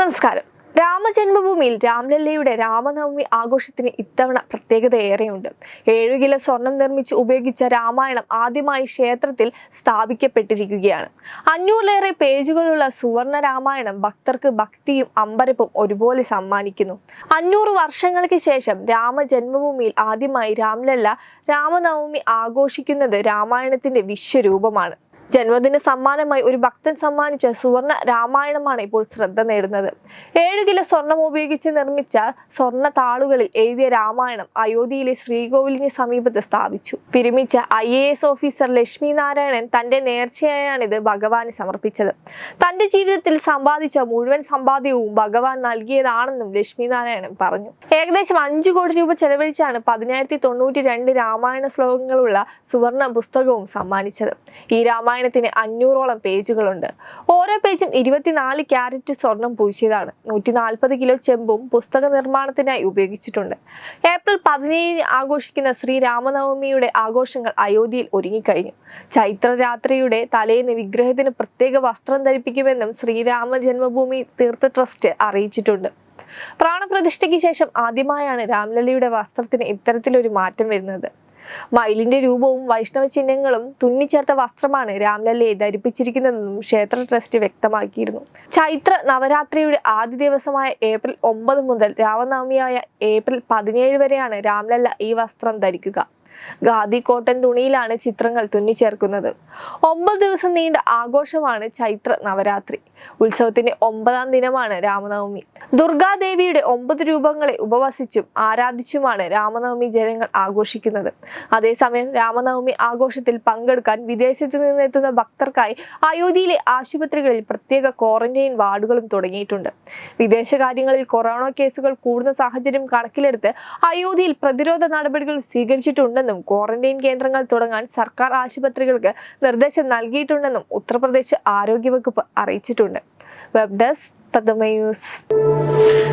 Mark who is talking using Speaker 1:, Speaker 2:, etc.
Speaker 1: നമസ്കാരം. രാമജന്മഭൂമിയിൽ രാംലല്ലയുടെ രാമനവമി ആഘോഷത്തിന് ഇത്തവണ പ്രത്യേകത ഏറെയുണ്ട്. ഏഴു കിലോ സ്വർണം നിർമ്മിച്ച് ഉപയോഗിച്ച രാമായണം ആദ്യമായി ക്ഷേത്രത്തിൽ സ്ഥാപിക്കപ്പെട്ടിരിക്കുകയാണ്. അഞ്ഞൂറിലേറെ പേജുകളുള്ള സുവർണ രാമായണം ഭക്തർക്ക് ഭക്തിയും അമ്പരപ്പും ഒരുപോലെ സമ്മാനിക്കുന്നു. അഞ്ഞൂറ് വർഷങ്ങൾക്ക് ശേഷം രാമജന്മഭൂമിയിൽ ആദ്യമായി രാംലല്ല രാമനവമി ആഘോഷിക്കുന്നത് രാമായണത്തിന്റെ വിശ്വരൂപമാണ്. ജന്മദിന സമ്മാനമായി ഒരു ഭക്തൻ സമ്മാനിച്ച സുവർണ രാമായണമാണ് ഇപ്പോൾ ശ്രദ്ധ നേടുന്നത്. ഏഴു കിലോ സ്വർണം ഉപയോഗിച്ച് നിർമ്മിച്ച സ്വർണ താളുകളിൽ എഴുതിയ രാമായണം അയോധ്യയിലെ ശ്രീകോവിലിന് സമീപത്ത് സ്ഥാപിച്ചു. പിരിമിച്ച I A S officer Lakshmi Narayanan തന്റെ നേർച്ചയായാണിത് ഭഗവാന് സമർപ്പിച്ചത്. തന്റെ ജീവിതത്തിൽ സമ്പാദിച്ച മുഴുവൻ സമ്പാദ്യവും ഭഗവാൻ നൽകിയതാണെന്നും ലക്ഷ്മി നാരായണൻ പറഞ്ഞു. ഏകദേശം അഞ്ചു കോടി രൂപ ചെലവഴിച്ചാണ് പതിനായിരത്തി തൊണ്ണൂറ്റി രണ്ട് രാമായണ ശ്ലോകങ്ങളുള്ള സുവർണ പുസ്തകവും സമ്മാനിച്ചത്. ഈ രാമായണത്തിന് അഞ്ഞൂറോളം പേജുകളുണ്ട്. ഓരോ പേജും ഇരുപത്തിനാല് ക്യാരറ്റ് സ്വർണം പൂശിയതാണ്. നൂറ്റി നാൽപ്പത് കിലോ ചെമ്പും പുസ്തക നിർമ്മാണത്തിനായി ഉപയോഗിച്ചിട്ടുണ്ട്. ഏപ്രിൽ പതിനേഴിന് ആഘോഷിക്കുന്ന ശ്രീരാമനവമിയുടെ ആഘോഷങ്ങൾ അയോധ്യയിൽ ഒരുങ്ങിക്കഴിഞ്ഞു. ചൈത്രരാത്രിയുടെ തലേന്ന് വിഗ്രഹത്തിന് പ്രത്യേക വസ്ത്രം ധരിപ്പിക്കുമെന്നും ശ്രീരാമ ജന്മഭൂമി തീർത്ഥ ട്രസ്റ്റ് അറിയിച്ചിട്ടുണ്ട്. പ്രാണപ്രതിഷ്ഠയ്ക്ക് ശേഷം ആദ്യമായാണ് രാംലലിയുടെ വസ്ത്രത്തിന് ഇത്തരത്തിലൊരു മാറ്റം വരുന്നത്. മയിലിന്റെ രൂപവും വൈഷ്ണവ ചിഹ്നങ്ങളും തുന്നിച്ചേർത്ത വസ്ത്രമാണ് രാംലല്ലയെ ധരിപ്പിച്ചിരിക്കുന്നതെന്നും ക്ഷേത്ര ട്രസ്റ്റ് വ്യക്തമാക്കിയിരുന്നു. ചൈത്ര നവരാത്രിയുടെ ആദ്യ ദിവസമായ ഏപ്രിൽ ഒമ്പത് മുതൽ രാമനവമിയായ ഏപ്രിൽ പതിനേഴ് വരെയാണ് രാംലല്ല ഈ വസ്ത്രം ധരിക്കുക. ഖാദി കോട്ടൺ തുണിയിലാണ് ചിത്രങ്ങൾ തുന്നിച്ചേർക്കുന്നത്. ഒമ്പത് ദിവസം നീണ്ട ആഘോഷമാണ് ചൈത്ര നവരാത്രി. ഉത്സവത്തിന്റെ ഒമ്പതാം ദിനമാണ് രാമനവമി. ദുർഗാദേവിയുടെ ഒമ്പത് രൂപങ്ങളെ ഉപവസിച്ചും ആരാധിച്ചുമാണ് രാമനവമി ജനങ്ങൾ ആഘോഷിക്കുന്നത്. അതേസമയം രാമനവമി ആഘോഷത്തിൽ പങ്കെടുക്കാൻ വിദേശത്ത് നിന്നെത്തുന്ന ഭക്തർക്കായി അയോധ്യയിലെ ആശുപത്രികളിൽ പ്രത്യേക ക്വാറന്റൈൻ വാർഡുകളും തുടങ്ങിയിട്ടുണ്ട്. വിദേശകാര്യങ്ങളിൽ കൊറോണ കേസുകൾ കൂടുന്ന സാഹചര്യം കണക്കിലെടുത്ത് അയോധ്യയിൽ പ്രതിരോധ നടപടികൾ സ്വീകരിച്ചിട്ടുണ്ടെന്നും ക്വാറന്റൈൻ കേന്ദ്രങ്ങൾ തുടങ്ങാൻ സർക്കാർ ആശുപത്രികൾക്ക് നിർദ്ദേശം നൽകിയിട്ടുണ്ടെന്നും ഉത്തർപ്രദേശ് ആരോഗ്യവകുപ്പ് അറിയിച്ചിട്ടുണ്ട്. Web desk Tá também damayus.